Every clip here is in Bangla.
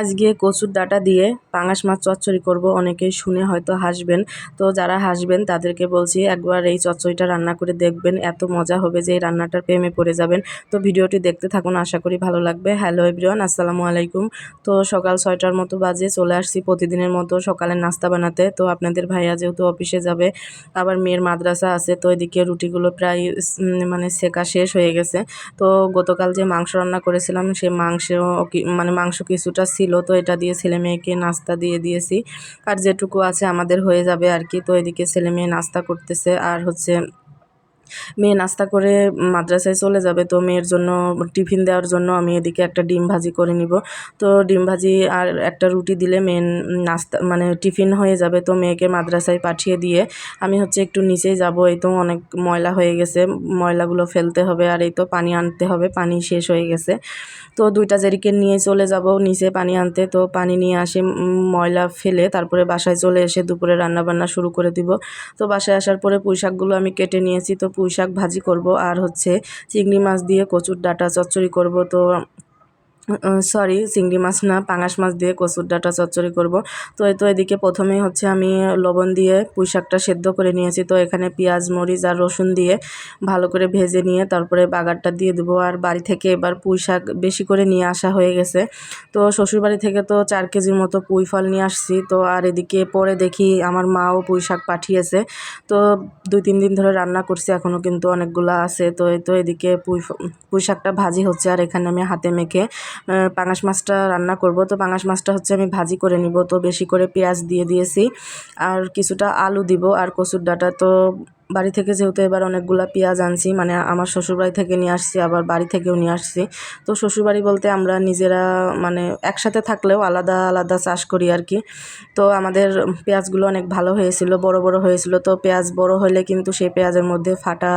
আজকে কচুর ডাঁটা দিয়ে পাঙাশ মাছ চচ্চড়ি করব। অনেকেই শুনে হয়তো হাসবেন। তো যারা হাসবেন, তাদেরকে বলছি একবার এই চচ্চড়িটা রান্না করে দেখবেন। এত মজা হবে যে এই রান্নাটার প্রেমে পড়ে যাবেন। তো ভিডিওটি দেখতে থাকুন, আশা করি ভালো লাগবে। হ্যালো এভরিওয়ান, আসসালামু আলাইকুম। তো সকাল ছয়টার মতো বাজে, চলে আসছি প্রতিদিনের মতো সকালের নাস্তা বানাতে। তো আপনাদের ভাইয়া যেহেতু অফিসে যাবে, আবার মেয়ের মাদ্রাসা আছে, তো এদিকে রুটিগুলো প্রায় মানে সেকা শেষ হয়ে গেছে। তো গতকাল যে মাংস রান্না করেছিলাম, সে মাংস মানে মাংস কিছুটা ছিল, তো এটা দিয়ে ছেলে মেয়েকে নাস্তা দিয়ে দিয়েছি। আর যেটুকু আছে আমাদের হয়ে যাবে আর কি। তো এদিকে ছেলে মেয়ে নাস্তা করতেছে আর হচ্ছে মেয়ে নাস্তা করে মাদ্রাসায় চলে যাবে, তো মেয়ের জন্য টিফিন দেওয়ার জন্য আমি এদিকে একটা ডিম ভাজি করে নিব। তো ডিম ভাজি আর একটা রুটি দিলে মেন নাস্তা মানে টিফিন হয়ে যাবে, তো মেয়েকে মাদ্রাসায় পাঠিয়ে দিয়ে আমি হচ্ছে একটু নিচেই যাব। এই তো অনেক ময়লা হয়ে গেছে, ময়লাগুলো ফেলতে হবে আর এই তো পানি আনতে হবে, পানি শেষ হয়ে গেছে। তো দুইটা জেরিকেন নিয়ে চলে যাব নিচে পানি আনতে, তো পানি নিয়ে আসে, ময়লা ফেলে তারপরে বাসায় চলে এসে দুপুরে রান্না বান্না শুরু করে দিব। তো বাসায় আসার পরে পুঁই শাকগুলো আমি কেটে নিয়েছি, তো পুঁই শাক ভাজি করব আর হচ্ছে চিংড়ি মাছ দিয়ে কচুর ডাঁটা চচ্চড়ি করব। তো সরি চিংড়ি মাছ না, পাঙাশ মাছ দিয়ে কচুর ডাঁটা চচ্চড়ি করব। তো এই তো এদিকে প্রথমেই হচ্ছে আমি লবণ দিয়ে পুঁই শাকটা সেদ্ধ করে নিয়েছি। তো এখানে পেঁয়াজ, মরিচ আর রসুন দিয়ে ভালো করে ভেজে নিয়ে তারপরে বাগারটা দিয়ে দেবো। আর বাড়ি থেকে এবার পুঁই শাক বেশি করে নিয়ে আসা হয়ে গেছে। তো শ্বশুরবাড়ি থেকে তো চার কেজির মতো পুঁই ফল নিয়ে আসছি। তো আর এদিকে পরে দেখি আমার মাও পুঁই শাক পাঠিয়েছে। তো দুই, তিন দিন ধরে রান্না করছি এখনও কিন্তু অনেকগুলো আছে। তো এই তো এদিকে পুঁই পুঁই শাকটা ভাজি হচ্ছে। আর এখানে আমি হাতে মেখে পাঙাশ মাছটা রান্না করব। তো পাঙাশ মাছটা হচ্ছে আমি ভাজি করে নিব। তো বেশি করে পেঁয়াজ দিয়ে দিয়েছি। আর কিছুটা আলু দিব। আর কচুর ডাঁটা তো বাড়ি থেকে যেহেতু এবার অনেকগুলা পেঁয়াজ আনছি মানে আমার শ্বশুরবাড়ি থেকে নিয়ে আসছি, আবার বাড়ি থেকেও নিয়ে আসছি। তো শ্বশুরবাড়ি বলতে আমরা নিজেরা মানে একসাথে থাকলেও আলাদা আলাদা চাষ করি আর কি তো আমাদের পেঁয়াজগুলো অনেক ভালো হয়েছিল, বড় বড় হয়েছিল। তো পেঁয়াজ বড় হলে কিন্তু সেই পেঁয়াজের মধ্যে ফাটা,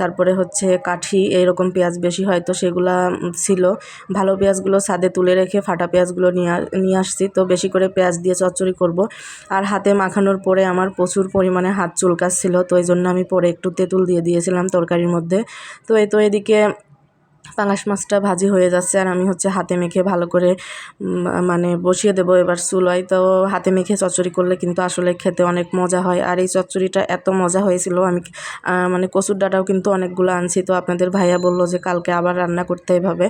তারপরে হচ্ছে কাঠি, এইরকম পেঁয়াজ বেশি হয়। তো সেগুলা ছিল। ভালো পেঁয়াজগুলো ছাদে তুলে রেখে ফাটা পেঁয়াজগুলো নিয়ে নিয়ে আসছি। তো বেশি করে পেঁয়াজ দিয়ে চচ্চড়ি করব। আর হাতে মাখানোর পরে আমার প্রচুর পরিমাণে হাত চুলকাচ্ছিল। তো এই জন্য আমি পরে একটু তেঁতুল দিয়ে দিয়েছিলাম তরকারির মধ্যে। তো এই তো এদিকে পাঙাশ মাছটা ভাজি হয়ে যাচ্ছে আর আমি হচ্ছে হাতে মেখে ভালো করে মানে বসিয়ে দেবো এবার চুলোয়। তো হাতে মেখে চচ্চড়ি করলে কিন্তু আসলে খেতে অনেক মজা হয়। আর এই চচ্চড়িটা এত মজা হয়েছিল, আমি মানে কচুর ডাটাও কিন্তু অনেকগুলো আনছি। তো আপনাদের ভাইয়া বলল যে কালকে আবার রান্না করতে হবে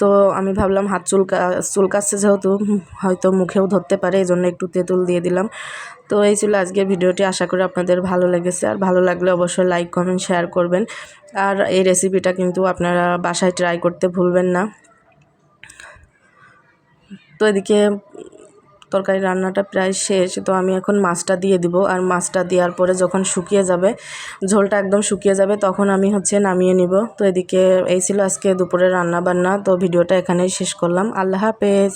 তো আমি ভাবলাম হাত চুলকা, চুলকাচ্ছে যেহেতু হয়তো মুখেও ধরতে পারে এই জন্য একটু তেঁতুল দিয়ে দিলাম। তো এই ছিল আজকের ভিডিওটি। আশা করি আপনাদের ভালো লেগেছে। আর ভালো লাগলে অবশ্যই লাইক কমেন্ট শেয়ার করবেন। আর এই রেসিপিটা কিন্তু আপনারা বাসায় ট্রাই করতে ভুলবেন না। তো এদিকে তরকারি রান্নাটা প্রায় শেষ। তো আমি এখন মাছটা দিয়ে দিব। আর মাছটা দেওয়ার পরে যখন শুকিয়ে যাবে, ঝোলটা একদম শুকিয়ে যাবে, তখন আমি হচ্ছে নামিয়ে নিব। তো এদিকে এই ছিল আজকে দুপুরে রান্না বান্না তো ভিডিওটা এখানেই শেষ করলাম। আল্লাহ হাফেজ।